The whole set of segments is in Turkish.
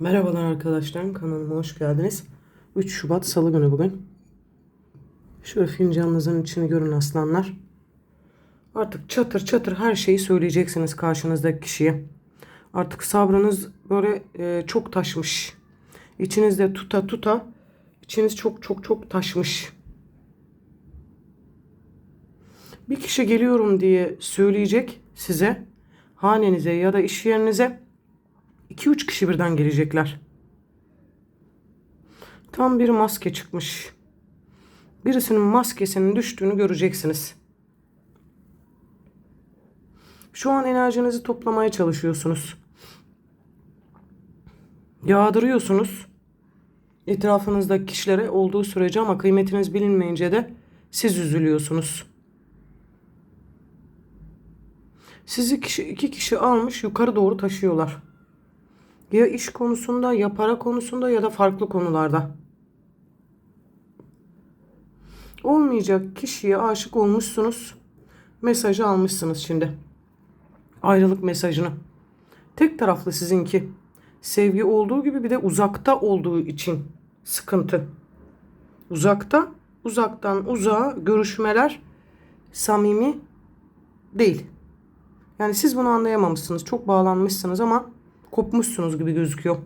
Merhabalar arkadaşlar kanalıma hoş geldiniz. 3 Şubat Salı günü bugün. Şöyle fincanınızın içini görün aslanlar. Artık çatır çatır her şeyi söyleyeceksiniz karşınızdaki kişiye. Artık sabrınız böyle e, çok taşmış. İçinizde tuta tuta içiniz çok çok çok taşmış. Bir kişi geliyorum diye söyleyecek size, hanenize ya da iş yerinize 2-3 kişi birden gelecekler. Tam bir maske çıkmış. Birisinin maskesinin düştüğünü göreceksiniz. Şu an enerjinizi toplamaya çalışıyorsunuz. Yağdırıyorsunuz. Etrafınızdaki kişilere olduğu sürece ama kıymetiniz bilinmeyince de siz üzülüyorsunuz. Sizi kişi, iki kişi almış yukarı doğru taşıyorlar. Ya iş konusunda ya para konusunda ya da farklı konularda. Olmayacak kişiye aşık olmuşsunuz. Mesajı almışsınız şimdi. Ayrılık mesajını. Tek taraflı sizinki. Sevgi olduğu gibi bir de uzakta olduğu için sıkıntı. Uzakta, uzaktan uzağa görüşmeler samimi değil. Yani siz bunu anlayamamışsınız. Çok bağlanmışsınız ama kopmuşsunuz gibi gözüküyor.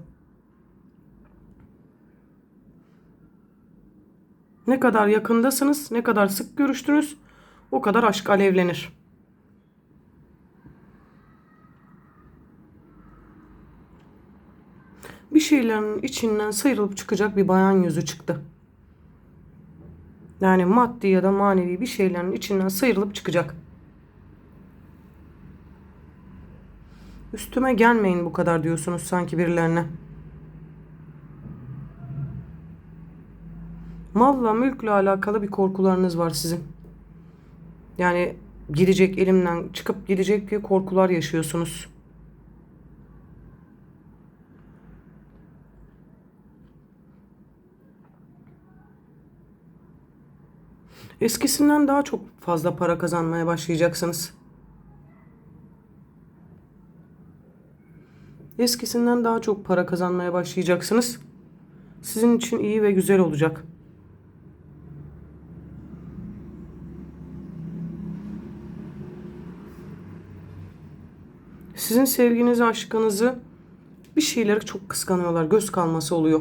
Ne kadar yakındasınız, ne kadar sık görüştünüz, o kadar aşk alevlenir. Bir şeylerin içinden sıyrılıp çıkacak bir bayan yüzü çıktı. Yani maddi ya da manevi bir şeylerin içinden sıyrılıp çıkacak. Üstüme gelmeyin bu kadar diyorsunuz sanki birilerine. Malla mülkle alakalı bir korkularınız var sizin. Yani gidecek elimden çıkıp gidecek diye korkular yaşıyorsunuz. Eskisinden daha çok fazla para kazanmaya başlayacaksınız. Eskisinden daha çok para kazanmaya başlayacaksınız. Sizin için iyi ve güzel olacak. Sizin sevginizi, aşkınızı bir şeyleri çok kıskanıyorlar. Göz kalması oluyor.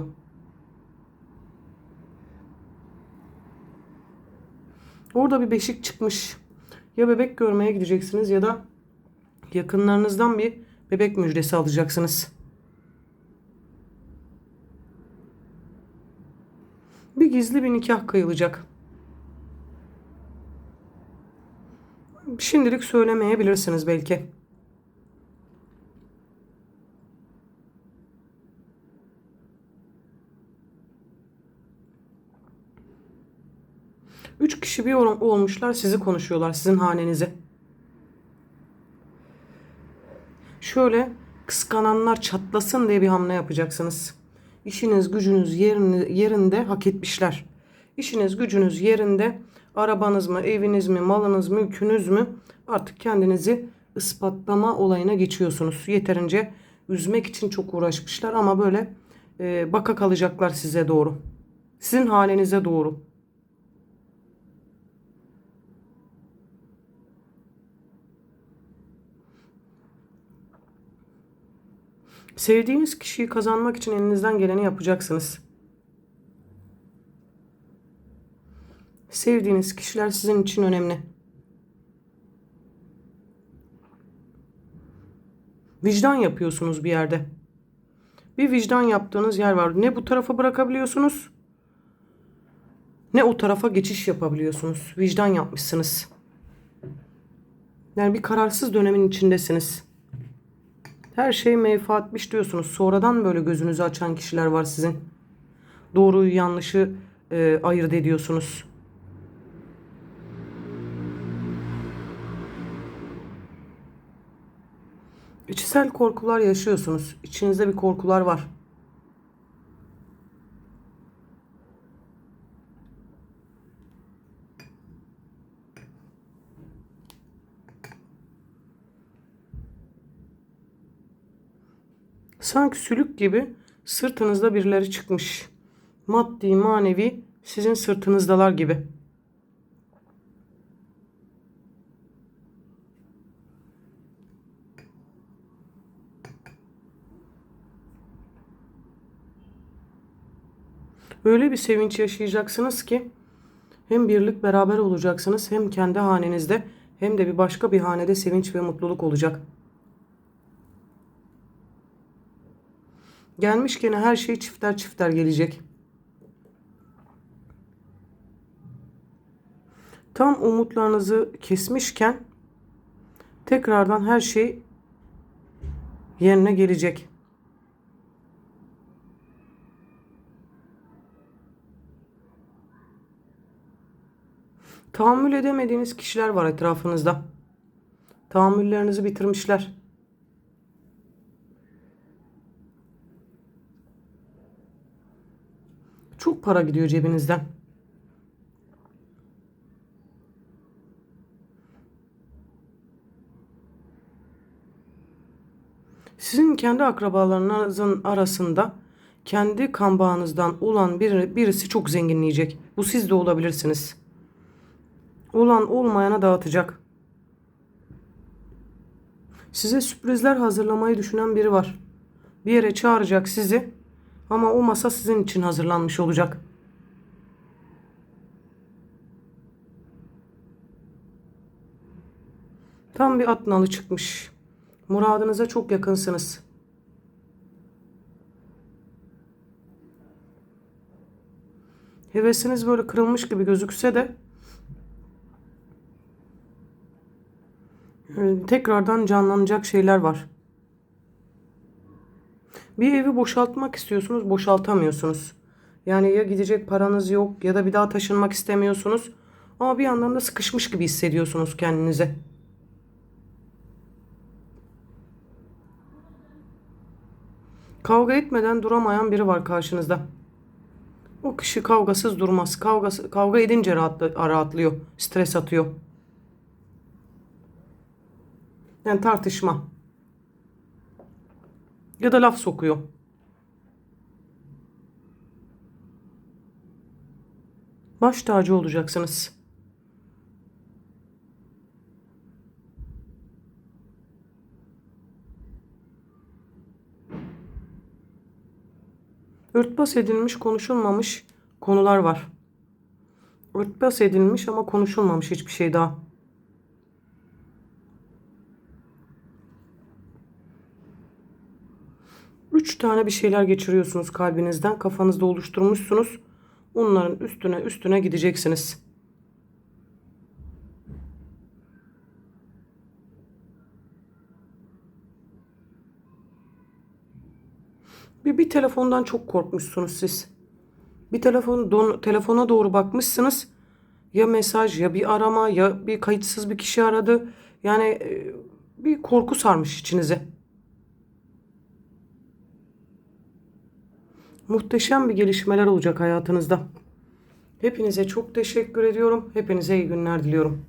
Orada bir beşik çıkmış. Ya bebek görmeye gideceksiniz ya da yakınlarınızdan bir bebek müjdesi alacaksınız. Bir gizli bir nikah kıyılacak. Şimdilik söylemeyebilirsiniz belki. Üç kişi bir ol- olmuşlar sizi konuşuyorlar sizin hanenize. Şöyle kıskananlar çatlasın diye bir hamle yapacaksınız. İşiniz gücünüz yerini, yerinde hak etmişler. İşiniz gücünüz yerinde arabanız mı eviniz mi malınız mülkünüz mü artık kendinizi ispatlama olayına geçiyorsunuz. Yeterince üzmek için çok uğraşmışlar ama böyle e, baka kalacaklar size doğru. Sizin halinize doğru. Sevdiğiniz kişiyi kazanmak için elinizden geleni yapacaksınız. Sevdiğiniz kişiler sizin için önemli. Vicdan yapıyorsunuz bir yerde. Bir vicdan yaptığınız yer var. Ne bu tarafa bırakabiliyorsunuz ne o tarafa geçiş yapabiliyorsunuz. Vicdan yapmışsınız. Yani bir kararsız dönemin içindesiniz. Her şey menfaatmiş diyorsunuz. Sonradan böyle gözünüzü açan kişiler var sizin. Doğruyu yanlışı e, ayırt ediyorsunuz. İçsel korkular yaşıyorsunuz. İçinizde bir korkular var. Sanki sülük gibi Sırtınızda birileri çıkmış. Maddi, manevi sizin sırtınızdalar gibi. Öyle bir sevinç yaşayacaksınız ki hem birlik beraber olacaksınız hem kendi hanenizde hem de bir başka bir hanede sevinç ve mutluluk olacak. Gelmişken her şey çifter çifter gelecek. Tam umutlarınızı kesmişken tekrardan her şey yerine gelecek. Tahammül edemediğiniz kişiler var etrafınızda. Tahammüllerinizi bitirmişler. Çok para gidiyor cebinizden. Sizin kendi akrabalarınızın arasında kendi kan bağınızdan olan biri, birisi çok zenginleyecek. Bu siz de olabilirsiniz. Olan olmayana dağıtacak. Size sürprizler hazırlamayı düşünen biri var. Bir yere çağıracak sizi ama o masa sizin için hazırlanmış olacak. Tam bir at nalı çıkmış. Muradınıza çok yakınsınız. Hevesiniz böyle kırılmış gibi gözükse de e, tekrardan canlanacak şeyler var. Bir evi boşaltmak istiyorsunuz, boşaltamıyorsunuz. Yani ya gidecek paranız yok ya da bir daha taşınmak istemiyorsunuz. Ama bir yandan da sıkışmış gibi hissediyorsunuz kendinize. Kavga etmeden duramayan biri var karşınızda. O kişi kavgasız durmaz. Kavgası, kavga edince rahatla, rahatlıyor. Stres atıyor. Yani tartışma. Ya da laf sokuyor. Baş tacı olacaksınız. Örtbas edilmiş, konuşulmamış konular var. Örtbas edilmiş ama konuşulmamış hiçbir şey daha. Üç tane bir şeyler geçiriyorsunuz kalbinizden. Kafanızda oluşturmuşsunuz. Onların üstüne üstüne gideceksiniz. Bir, bir telefondan çok korkmuşsunuz siz. Bir telefon don, telefona doğru bakmışsınız. Ya mesaj ya bir arama ya bir kayıtsız bir kişi aradı. Yani e, bir korku sarmış içinize. Muhteşem bir gelişmeler olacak hayatınızda. Hepinize çok teşekkür ediyorum. Hepinize iyi günler diliyorum.